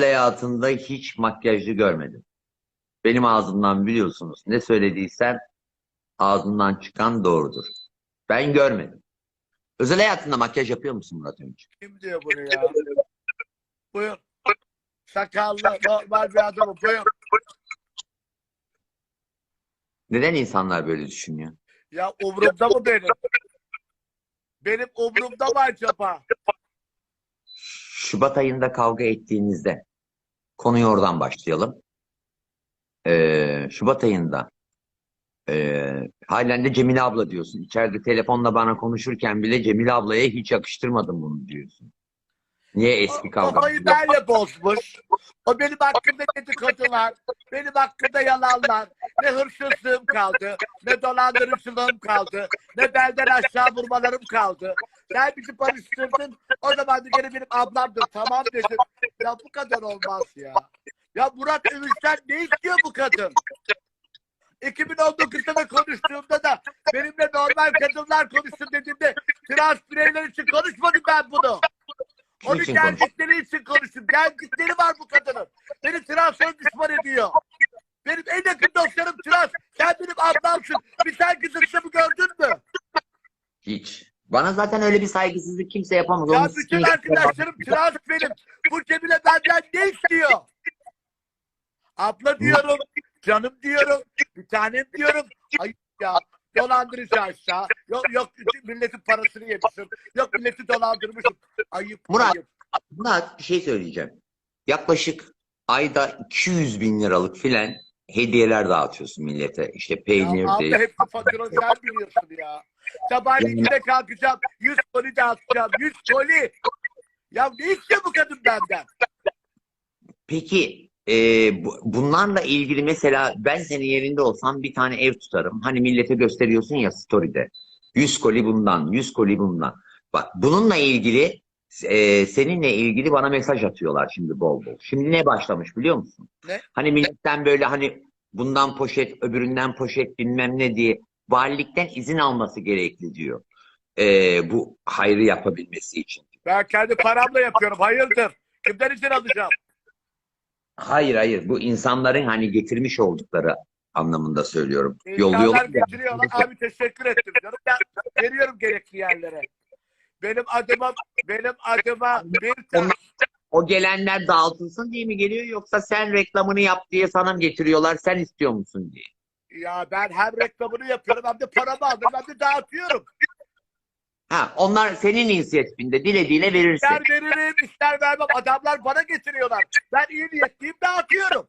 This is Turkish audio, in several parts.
hayatında hiç makyajlı görmedim. Benim ağzımdan biliyorsunuz ne söylediysem ağzımdan çıkan doğrudur. Ben görmedim. Özel hayatında makyaj yapıyor musun Murat Övünç? Kim diyor bunu ya? Buyur. Sakallı, normal bir adamım. Buyur. Neden insanlar böyle düşünüyor? Ya umurumda mı benim? Benim umurumda mı acaba? Şubat ayında kavga ettiğinizde konuyu oradan başlayalım. Ee, Şubat ayında ee, halen de Cemile abla diyorsun. İçeride telefonla bana konuşurken bile Cemile ablaya hiç yakıştırmadım bunu diyorsun. Niye eski O kavga? Kafayı benle bozmuş. O benim hakkımda dedikodular, benim hakkımda yalanlar. Ne hırsızlığım kaldı, ne dolandırıcılığım kaldı, ne belden aşağı vurmalarım kaldı. Sen bizi barıştırdın, o zaman da gene benim ablamdır, tamam dedim. Ya bu kadar olmaz ya. Ya Murat Övüş'ten ne istiyor bu kadın? 2019'da da konuştuğumda da benimle normal kadınlar konuşsun dediğimde trans bireyler için konuşmadım ben bunu. Onun için geldikleri için konuştum. Geldikleri var bu kadının. Beni transfer düşman ediyor. Benim en yakın dostlarım trans. Sen benim ablamsın. Bir saygısızlığımı gördün mü? Hiç. Bana zaten öyle bir saygısızlık kimse yapamaz. Ya Onu bütün sikeyim. arkadaşlarım trans benim. Bu Cemile benden ne istiyor? Abla diyorum, canım diyorum, bir tanem diyorum. Ayıp ya. Dolandırıcı aşağı. Yok yok milletin parasını yemişim. Yok milleti dolandırmışım. Ayıp Murat, ayıp. Murat bir şey söyleyeceğim. Yaklaşık ayda 200 bin liralık filan hediyeler dağıtıyorsun millete. İşte Ya peynir abla de. hepsi fatura sen biliyorsun ya. Sabahleyin yine kalkacağım. 100 koli dağıtacağım. 100 koli. Ya ne istiyor bu kadın benden? Peki e, bu- bunlarla ilgili mesela ben senin yerinde olsam bir tane ev tutarım. Hani millete gösteriyorsun ya story'de. 100 koli bundan, 100 koli bundan. Bak bununla ilgili e, seninle ilgili bana mesaj atıyorlar şimdi bol bol. Şimdi ne başlamış biliyor musun? Ne? Hani milletten böyle hani bundan poşet, öbüründen poşet bilmem ne diye valilikten izin alması gerekli diyor. E, bu hayrı yapabilmesi için. Ben kendi paramla yapıyorum. Hayırdır? Kimden izin alacağım? Hayır hayır bu insanların hani getirmiş oldukları anlamında söylüyorum. İnsanlar Yolluyorlar ya. getiriyorlar. Abi teşekkür ettim canım. Ben veriyorum gerekli yerlere. Benim adıma benim adıma bir tane O gelenler dağıtılsın diye mi geliyor yoksa sen reklamını yap diye sana mı getiriyorlar sen istiyor musun diye. ya ben hem reklamını yapıyorum hem de paramı aldım hem de dağıtıyorum. Ha onlar senin inisiyatifinde dile dile verirsin. İster veririm ister vermem. Adamlar bana getiriyorlar. Ben iyi niyetliyim dağıtıyorum.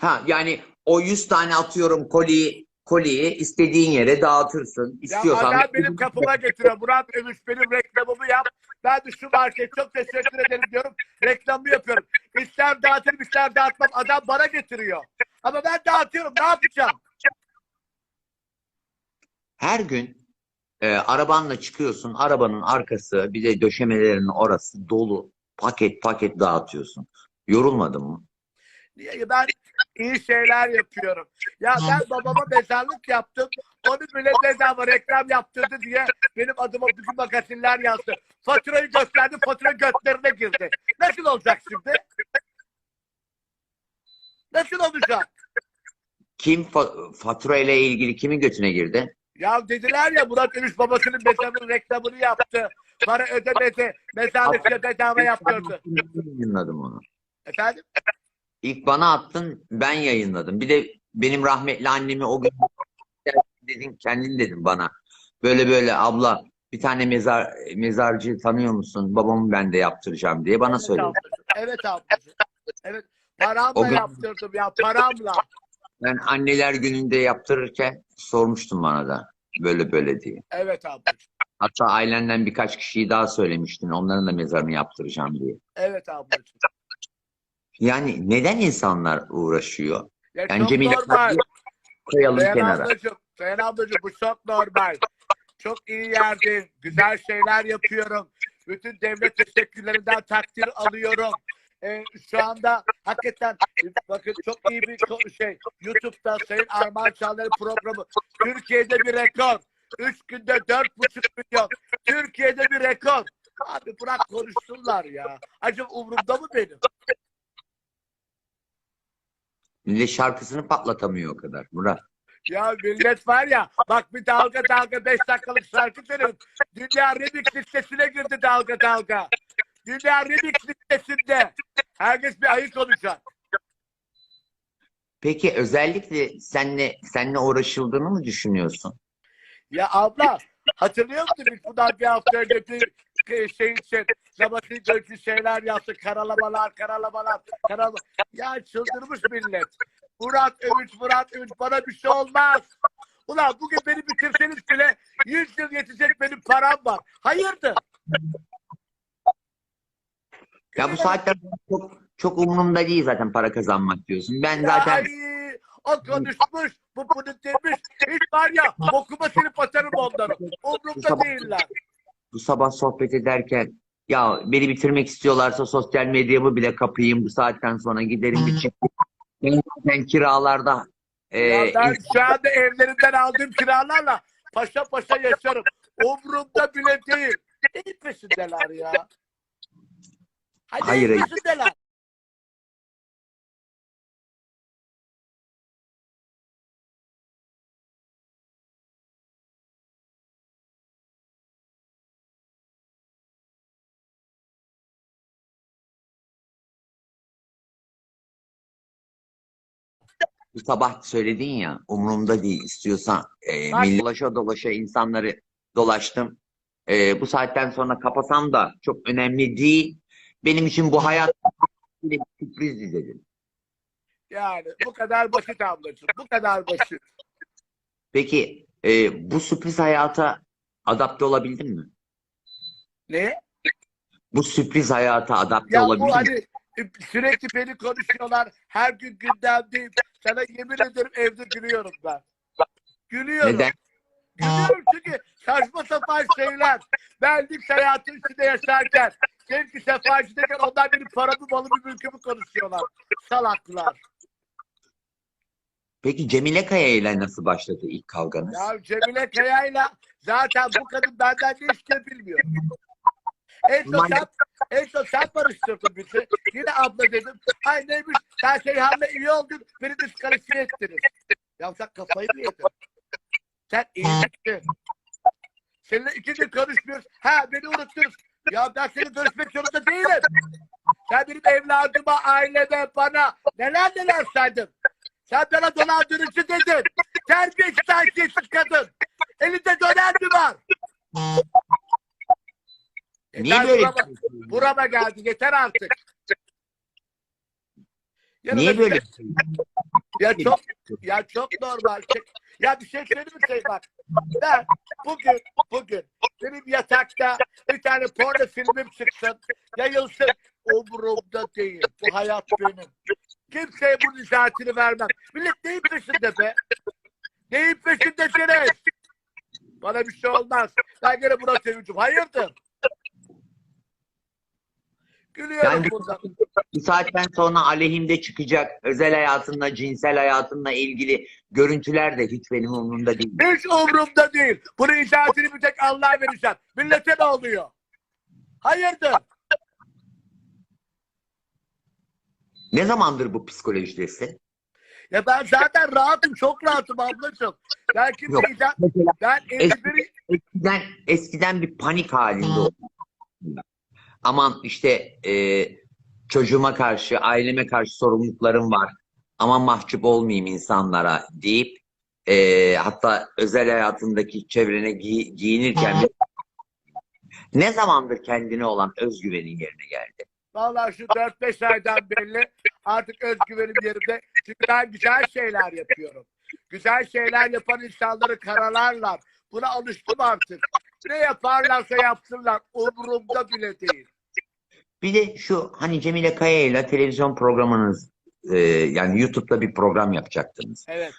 Ha yani o 100 tane atıyorum koliyi koliyi istediğin yere dağıtırsın. Ya İstiyorsan adam benim kapıma getiriyor. Murat Övüş benim reklamımı yap. Ben de şu market çok teşekkür ederim diyorum. Reklamı yapıyorum. İster dağıtırım ister dağıtmam. Adam bana getiriyor. Ama ben dağıtıyorum. Ne yapacağım? her gün e, arabanla çıkıyorsun. Arabanın arkası bir de döşemelerinin orası dolu. Paket paket dağıtıyorsun. Yorulmadın mı? Ben iyi şeyler yapıyorum. Ya ben babama mezarlık yaptım. Onu bile bedava reklam yaptırdı diye benim adıma bütün magazinler yazdı. Faturayı gösterdi, fatura götlerine girdi. Nasıl olacak şimdi? Nasıl olacak? Kim fa- fatura ile ilgili kimin götüne girdi? Ya dediler ya Murat Övüş babasının mezarının reklamını yaptı. Para ödemedi. Mezarlıkça bedava yaptırdı. Yayınladım onu. Efendim? İlk bana attın, ben yayınladım. Bir de benim rahmetli annemi o gün dedin, kendin dedin bana. Böyle böyle abla bir tane mezar mezarcı tanıyor musun? Babamı ben de yaptıracağım diye bana söyledi. Evet ablacığım. Evet. Paramla O gün- yaptırdım ya paramla. Ben anneler gününde yaptırırken sormuştum bana da böyle böyle diye. Evet ablacığım. Hatta ailenden birkaç kişiyi daha söylemiştin. Onların da mezarını yaptıracağım diye. Evet ablacığım. Yani neden insanlar uğraşıyor? Ya Yani çok Cemile normal. koyalım Sayın kenara. ablacığım, Sayın ablacığım bu çok normal. Çok iyi yerde güzel şeyler yapıyorum. Bütün devlet teşekkürlerinden takdir alıyorum. Ee, şu anda hakikaten e, bakın çok iyi bir şey. YouTube'da Sayın Armağan Çağlar'ın programı. Türkiye'de bir rekor. Üç günde dört buçuk milyon. Türkiye'de bir rekor. Abi bırak konuşsunlar ya. Acaba umurumda mı benim? Millet şarkısını patlatamıyor o kadar Murat. Ya millet var ya bak bir dalga dalga 5 dakikalık şarkı söylüyorum. Dünya remix listesine girdi dalga dalga. Dünya remix listesinde. Herkes bir ayı konuşacak. Peki özellikle senle senle uğraşıldığını mı düşünüyorsun? Ya abla hatırlıyor musun biz bundan bir hafta önce bir e, şey için Nabati Göçü şeyler yaptık. Karalamalar, karalamalar, karalama. Ya çıldırmış millet. Murat Övünç, Murat Övünç bana bir şey olmaz. Ulan bugün beni bitirseniz bile 100 yıl yetecek benim param var. Hayırdır? Ya bu sonra çok çok umurumda değil zaten para kazanmak diyorsun. Ben zaten Ay, o konuşmuş, bu bunu demiş. Hiç var ya bokuma silip atarım onları. Umurumda değiller. bu sabah sohbet ederken ya beni bitirmek istiyorlarsa sosyal medyamı bile kapayım bu saatten sonra giderim bir çift. Ben zaten kiralarda e, Ya ben şu anda evlerinden aldığım kiralarla paşa paşa yaşarım. Umurumda bile değil. Neyin peşindeler ya? Hadi Hayır, bu sabah söyledin ya umurumda değil istiyorsan e, Bak- millet dolaşa dolaşa insanları dolaştım. E, bu saatten sonra kapasam da çok önemli değil. Benim için bu hayat bir sürprizdi dedim. Yani bu kadar basit ablacığım. Bu kadar basit. Peki e, bu sürpriz hayata adapte olabildin mi? Ne? Bu sürpriz hayata adapte Ya bu olabildin mi? hani e, sürekli beni konuşuyorlar. Her gün gündemdeyim. Sana yemin ederim evde gülüyorum ben. Gülüyorum. Neden? Gülüyorum çünkü saçma sapan şeyler. Ben lüks hayatın içinde yaşarken, sevgi sefa içindeyken onlar benim paramı, malımı, mülkümü konuşuyorlar. Salaklar. Peki Cemile Kaya ile nasıl başladı ilk kavganız? Ya Cemile Kaya'yla zaten bu kadın benden ne istiyor bilmiyorum. En son sen, en son sen barıştırdın bizi. Yine abla dedim. Ay neymiş sen Seyhan'la iyi oldun. Beni diskalifiye ettiniz. Ya sen kafayı mı yedin? Sen iyi misin? Seninle iki gün konuşmuyoruz. Ha beni unuttunuz. Ya ben seninle görüşmek zorunda değilim. Sen benim evladıma, aileme, bana neler neler saydın. Sen bana dolandırıcı dedin. Terbiyesiz haysiyetsiz kadın. Elinde döner mi var? Niye Yeter, böyle burama, burama geldi. Yeter artık. Yanına Niye böyle? Ya çok ya çok normal. Ya bir şey söyleyeyim mi şey bak. Ben bugün bugün benim yatakta bir tane porno filmim çıksın. Yayılsın. Umurumda değil. Bu hayat benim. Kimseye bunun işaretini vermem. Millet neyin peşinde be? Neyin peşindesiniz? Bana bir şey olmaz. Ben gene Murat Sevinç'im. Hayırdır? Gülüyorum Yani- burada. Bu saatten sonra aleyhimde çıkacak özel hayatınla, cinsel hayatınla ilgili görüntüler de hiç benim umurumda değil. Hiç umurumda değil. Bunun işaretini bir tek Allah'a vereceğim. Millete ne oluyor? Hayırdır? Ne zamandır bu psikolojidesin? Ya ben zaten rahatım. Çok rahatım ablacığım. Ben Yok. kimse icat... Mesela Ben 51... eskiden, eskiden bir panik halinde oldum. Aman işte e, çocuğuma karşı, aileme karşı sorumluluklarım var. Aman mahcup olmayayım insanlara deyip e, hatta özel hayatındaki çevrene gi- giyinirken bir- ne zamandır kendine olan özgüvenin yerine geldi? Vallahi şu 4-5 aydan belli artık özgüvenim yerimde. Çünkü ben güzel şeyler yapıyorum. Güzel şeyler yapan insanları karalarlar. Buna alıştım artık. Ne yaparlarsa yapsınlar. Umurumda bile değil. Bir de şu hani Cemile Kaya ile televizyon programınız e, yani YouTube'da bir program yapacaktınız. Evet.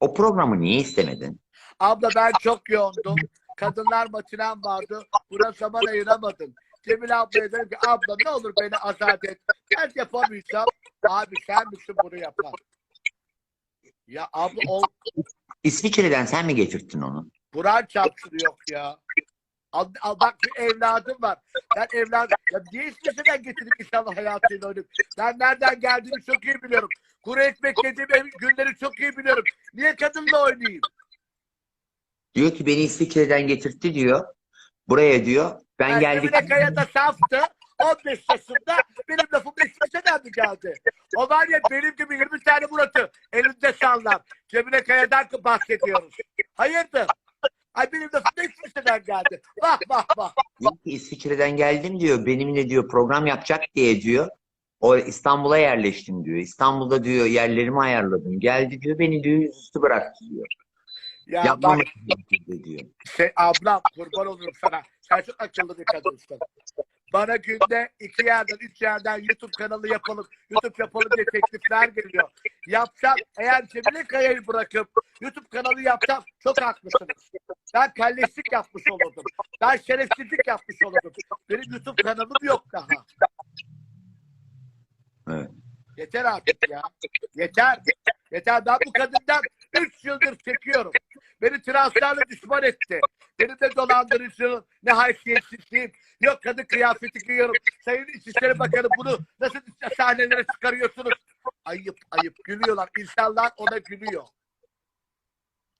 O programı niye istemedin? Abla ben çok yoğundum. Kadınlar matinem vardı. Buna zaman ayıramadım. Cemil ablaya dedim ki abla ne olur beni azat et. Ben yapamayacağım. Abi sen misin bunu yapan? Ya abla o İsviçre'den sen mi getirttin onu? Buran çapsını yok ya. Al, al bak bir evladım var. Ben evladım. Ya niye İsviçre'den getirip inşallah hayatıyla oynayıp. Ben nereden geldiğimi çok iyi biliyorum. Kuru ekmek yediğim ev- günleri çok iyi biliyorum. Niye kadınla oynayayım? Diyor ki beni İsviçre'den getirtti diyor. Buraya diyor. Ben Ben geldik. Emine Kaya'da saftı. 15 yaşında benim lafım İsviçre'den mi geldi? O var ya benim gibi 20 tane Murat'ı elinde sallar. Cemile Kaya'dan bahsediyoruz. Hayırdır? Ay benim lafım İsviçre'den geldi. Bak bak bak. Diyor ki İsviçre'den geldim diyor. Benimle diyor program yapacak diye diyor. O İstanbul'a yerleştim diyor. İstanbul'da diyor yerlerimi ayarladım. Geldi diyor beni diyor yüzüstü bıraktı diyor. Ya Yapmam bak diyor. şey, ablam kurban olurum sana. Sen çok akıllı bir kadınsın. Bana günde iki yerden, üç yerden YouTube kanalı yapalım, YouTube yapalım diye teklifler geliyor. Yapsam, eğer Cemile Kaya'yı bırakıp YouTube kanalı yapsam çok haklısınız. Ben kalleşlik yapmış olurdum. Ben şerefsizlik yapmış olurdum. Benim YouTube kanalım yok daha. Evet. Yeter artık ya. Yeter. Yeter. Ben bu kadından 3 yıldır çekiyorum. Beni transferle düşman etti. Benim de dolandırıcılığım, ne haysiyetsizliğim. Yok kadın kıyafeti giyiyorum. Sayın İçişleri Bakanı bunu nasıl sahnelere çıkarıyorsunuz? Ayıp ayıp. Gülüyorlar. İnsanlar ona gülüyor.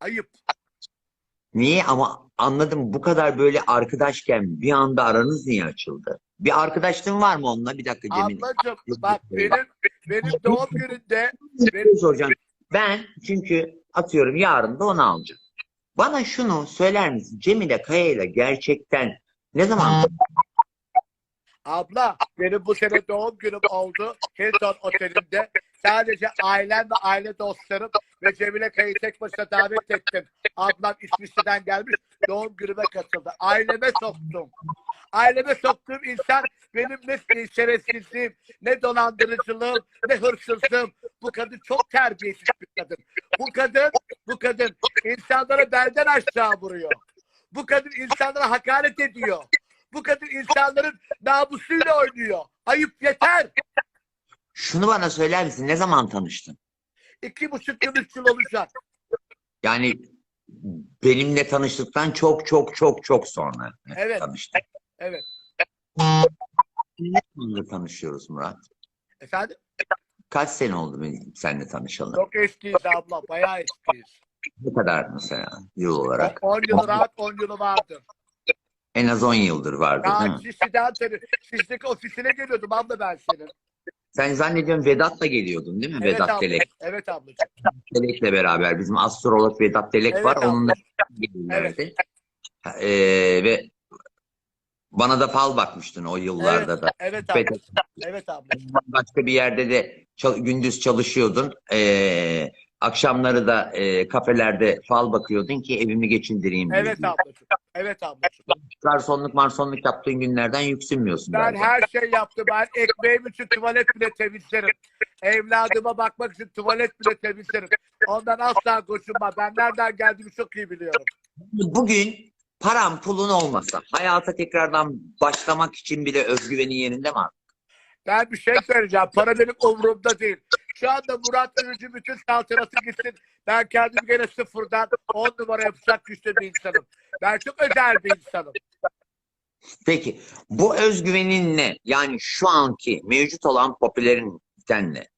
Ayıp. Niye ama anladım bu kadar böyle arkadaşken bir anda aranız niye açıldı? Bir arkadaşlığın var mı onunla? Bir dakika Cemil. Ablacığım bak benim benim doğum gününde Bir şey soracağım. Ben çünkü atıyorum yarın da onu alacağım. Bana şunu söyler misin? Cemile Kaya ile gerçekten ne zaman Abla benim bu sene doğum günüm oldu. Hilton Oteli'nde. Sadece ailem ve aile dostlarım ve Cemile Kaya'yı tek başına davet ettim. Ablam İsviçre'den gelmiş doğum günüme katıldı. Aileme soktum. Aileme soktuğum insan benim ne şerefsizliğim, ne dolandırıcılığım, ne hırsızlığım. Bu kadın çok terbiyesiz bir kadın. Bu kadın, bu kadın insanlara belden aşağı vuruyor. Bu kadın insanlara hakaret ediyor. Bu kadın insanların namusuyla oynuyor. Ayıp yeter. şunu bana söyler misin? Ne zaman tanıştın? İki buçuk yıl, üç yıl olacak. Yani benimle tanıştıktan çok çok çok çok sonra Evet. tanıştık. Evet. Ne zamandır tanışıyoruz Murat? Efendim? Kaç sene oldu benim seninle tanışalı? Çok eskiyiz abla. Bayağı eskiyiz. Ne kadar mesela yıl olarak? 10 yılı rahat 10 yılı vardı. En az 10 yıldır vardı değil Ya mi? Şişli'den tabii. Şişli'deki ofisine geliyordum abla ben senin. Sen zannediyorum Vedat'la geliyordun değil mi? Evet Vedat abla. Delek. Evet ablacığım. Delek'le beraber bizim astrolog Vedat Delek Evet var. abla. Onunla gelirlerdi. Ee, ve bana da fal bakmıştın o yıllarda da. Evet ablacığım. Evet ablacığım. Başka bir yerde de çal- gündüz çalışıyordun. Ee, akşamları da e, kafelerde fal bakıyordun ki evimi geçindireyim diye. Evet ablacığım. Evet ablacığım. Garsonluk marsonluk yaptığın günlerden yüksünmüyorsun. Ben galiba. her şey yaptım. Ben ekmeğim için tuvalet bile temizlerim. Evladıma bakmak için tuvalet bile temizlerim. Ondan asla koşunma. Ben nereden geldiğimi çok iyi biliyorum. Bugün param pulun olmasa hayata tekrardan başlamak için bile özgüveni yerinde mi? Ben bir şey söyleyeceğim. Para benim umurumda değil. Şu anda Murat Ürücü bütün saltanatı gitsin. Ben kendim gene sıfırdan 10 numara yapacak güçlü bir insanım. Ben çok özel bir insanım. Peki bu özgüveninle yani şu anki mevcut olan popülaritenle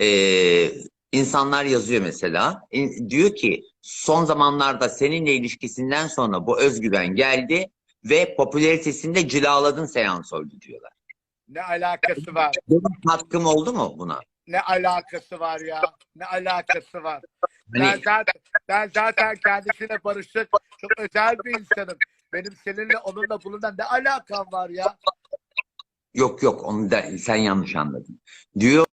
eee insanlar yazıyor mesela diyor ki son zamanlarda seninle ilişkisinden sonra bu özgüven geldi ve popülaritesinde cilaladın seans oldu diyorlar. Ne alakası var? Benim katkım oldu mu buna? Ne alakası var ya? Ne alakası var? Ben Hani zaten, ben zaten kendisiyle barışık, çok özel bir insanım. Benim seninle onunla bununla ne alakam var ya? yok yok onu da sen yanlış anladın. Diyor